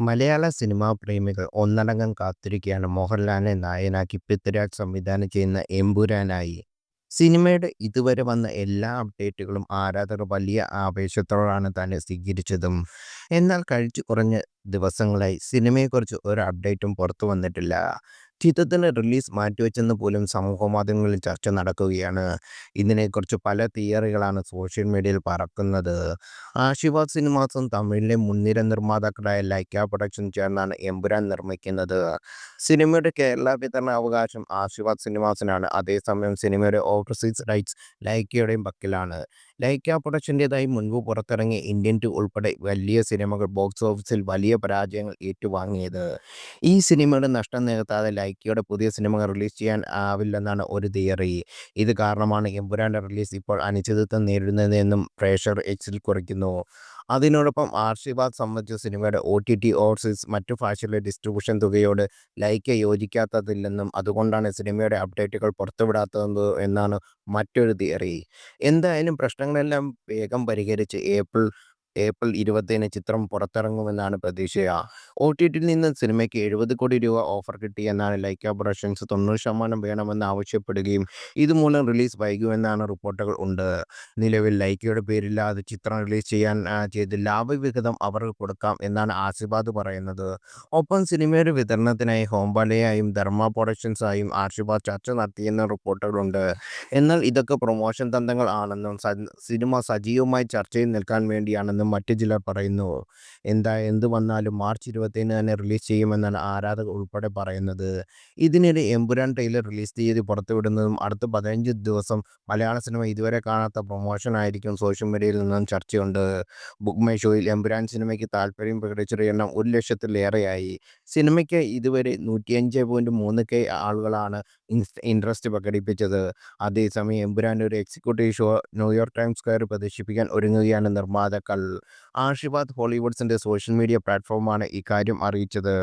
മലയാള cinema പ്രേമികൾ ഒന്നടങ്കം കാത്തിരിക്കുകയാണ് മോഹൻലാലിനെ നായകനാക്കി പൃഥ്വിരാജ് സംവിധാനം ചെയ്യുന്ന എമ്പുരാനായി. സിനിമയുടെ ഇതുവരെ വന്ന എല്ലാ അപ്ഡേറ്റുകളും ആരാധകർ വലിയ ആവേശത്തോടാണ് തന്നെ സ്വീകരിച്ചതും. എന്നാൽ കഴിച്ചു കുറഞ്ഞ ദിവസങ്ങളായി സിനിമയെക്കുറിച്ച് ഒരു അപ്ഡേറ്റും പുറത്തു വന്നിട്ടില്ല. ചിത്രത്തിന്റെ റിലീസ് മാറ്റിവെച്ചെന്ന് പോലും സമൂഹ മാധ്യമങ്ങളിൽ ചർച്ച നടക്കുകയാണ്. ഇതിനെക്കുറിച്ച് പല തിയറികളാണ് സോഷ്യൽ മീഡിയയിൽ പറക്കുന്നത്. ആശിവ സിനിമാസും തമിഴിലെ മുൻനിര നിർമ്മാതാക്കളായ ലൈക്ക പ്രൊഡക്ഷൻ ചേർന്നാണ് എമ്പുരാൻ നിർമ്മിക്കുന്നത്. സിനിമയുടെ കേരള വിതരണ അവകാശം ആശിവ സിനിമാസിനാണ്. അതേസമയം സിനിമയുടെ ഓവർസീസ് റൈറ്റ്സ് ലൈക്കയുടെയും പക്കലാണ്. ലൈക്ക പ്രൊഡക്ഷന്റെതായി മുൻപ് പുറത്തിറങ്ങിയ ഇന്ത്യൻ ടു ഉൾപ്പെടെ വലിയ സിനിമകൾ ബോക്സ് ഓഫീസിൽ വലിയ പരാജയങ്ങൾ ഏറ്റുവാങ്ങിയത്. ഈ സിനിമയുടെ നഷ്ടം നികത്താതെ ലൈക്കയുടെ പുതിയ സിനിമകൾ റിലീസ് ചെയ്യാൻ ആവില്ലെന്നാണ് ഒരു തിയറി. ഇത് കാരണമാണ് എമ്പുരാന്റെ റിലീസ് ഇപ്പോൾ അനിശ്ചിതത്വം നേരിടുന്നതെന്നും പ്രേക്ഷകർ എക്സിൽ കുറിക്കുന്നു. അതിനോടൊപ്പം ആശീർവാദ് സംബന്ധിച്ച സിനിമയുടെ ഒ ടി ടി ഓവർസീസ്, മറ്റു ഭാഷയിലെ ഡിസ്ട്രിബ്യൂഷൻ തുകയോട് ലൈക്ക് യോജിക്കാത്തതില്ലെന്നും അതുകൊണ്ടാണ് സിനിമയുടെ അപ്ഡേറ്റുകൾ പുറത്തുവിടാത്തത് എന്നാണ് മറ്റൊരു തിയറി. എന്തായാലും പ്രശ്നങ്ങളെല്ലാം വേഗം പരിഹരിച്ച് ഏപ്രിൽ ഏപ്രിൽ ഇരുപത്തിയേഴിന് ചിത്രം പുറത്തിറങ്ങുമെന്നാണ് പ്രതീക്ഷ. ഒടിടിയിൽ നിന്ന് സിനിമയ്ക്ക് എഴുപത് കോടി രൂപ ഓഫർ കിട്ടി എന്നാണ് ലൈക്ക പ്രൊഡക്ഷൻസ് തൊണ്ണൂറ് ശതമാനം വേണമെന്ന് ആവശ്യപ്പെടുകയും ഇതുമൂലം റിലീസ് വൈകുമെന്നാണ് റിപ്പോർട്ടുകൾ ഉണ്ട്. നിലവിൽ ലൈക്കയുടെ പേരില്ലാതെ ചിത്രം റിലീസ് ചെയ്യാൻ ചെയ്ത് ലാഭവിഹിതം അവർക്ക് കൊടുക്കാം എന്നാണ് ആശീർവാദ് പറയുന്നത്. ഒപ്പം സിനിമയുടെ വിതരണത്തിനായി ഹോംബാലയായും ധർമ്മ പ്രൊഡക്ഷൻസായും ആശീർവാദ് ചർച്ച നടത്തിയെന്ന റിപ്പോർട്ടുകളുണ്ട്. എന്നാൽ ഇതൊക്കെ പ്രൊമോഷൻ തന്ത്രങ്ങൾ ആണെന്നും സിനിമ സജീവമായി ചർച്ചയിൽ നിൽക്കാൻ വേണ്ടിയാണെന്നും മറ്റു ചിലർ പറയുന്നു. എന്താ എന്ത് വന്നാലും മാർച്ച് ഇരുപത്തിയേഴിന് തന്നെ റിലീസ് ചെയ്യുമെന്നാണ് ആരാധകർ ഉൾപ്പെടെ പറയുന്നത്. ഇതിനിടെ എമ്പുരാൻ ട്രെയിലർ റിലീസ് തീയതി പുറത്തുവിടുന്നതും അടുത്ത പതിനഞ്ച് ദിവസം മലയാള സിനിമ ഇതുവരെ കാണാത്ത പ്രൊമോഷനായിരിക്കും സോഷ്യൽ മീഡിയയിൽ നിന്നും ചർച്ചയുണ്ട്. ബുക്ക് മൈ ഷോയിൽ എമ്പുരാൻ സിനിമയ്ക്ക് താല്പര്യം പ്രകടിച്ചൊരു എണ്ണം ഒരു ലക്ഷത്തിലേറെയായി. സിനിമയ്ക്ക് ഇതുവരെ നൂറ്റിയഞ്ചേ പോയിന്റ് മൂന്ന് കെ ആളുകളാണ് ഇൻട്രസ്റ്റ് പ്രകടിപ്പിച്ചത്. അതേസമയം എമ്പുരാൻ ഒരു executive show New York Times Square പ്രദർശിപ്പിക്കാൻ ഒരുങ്ങുകയാണ് നിർമ്മാതാക്കൾ. ആശീർവാദ് ഹോളിവുഡ്സിന്റെ സോഷ്യൽ മീഡിയ പ്ലാറ്റ്ഫോമാണ് ഇക്കാര്യം അറിയിച്ചത്.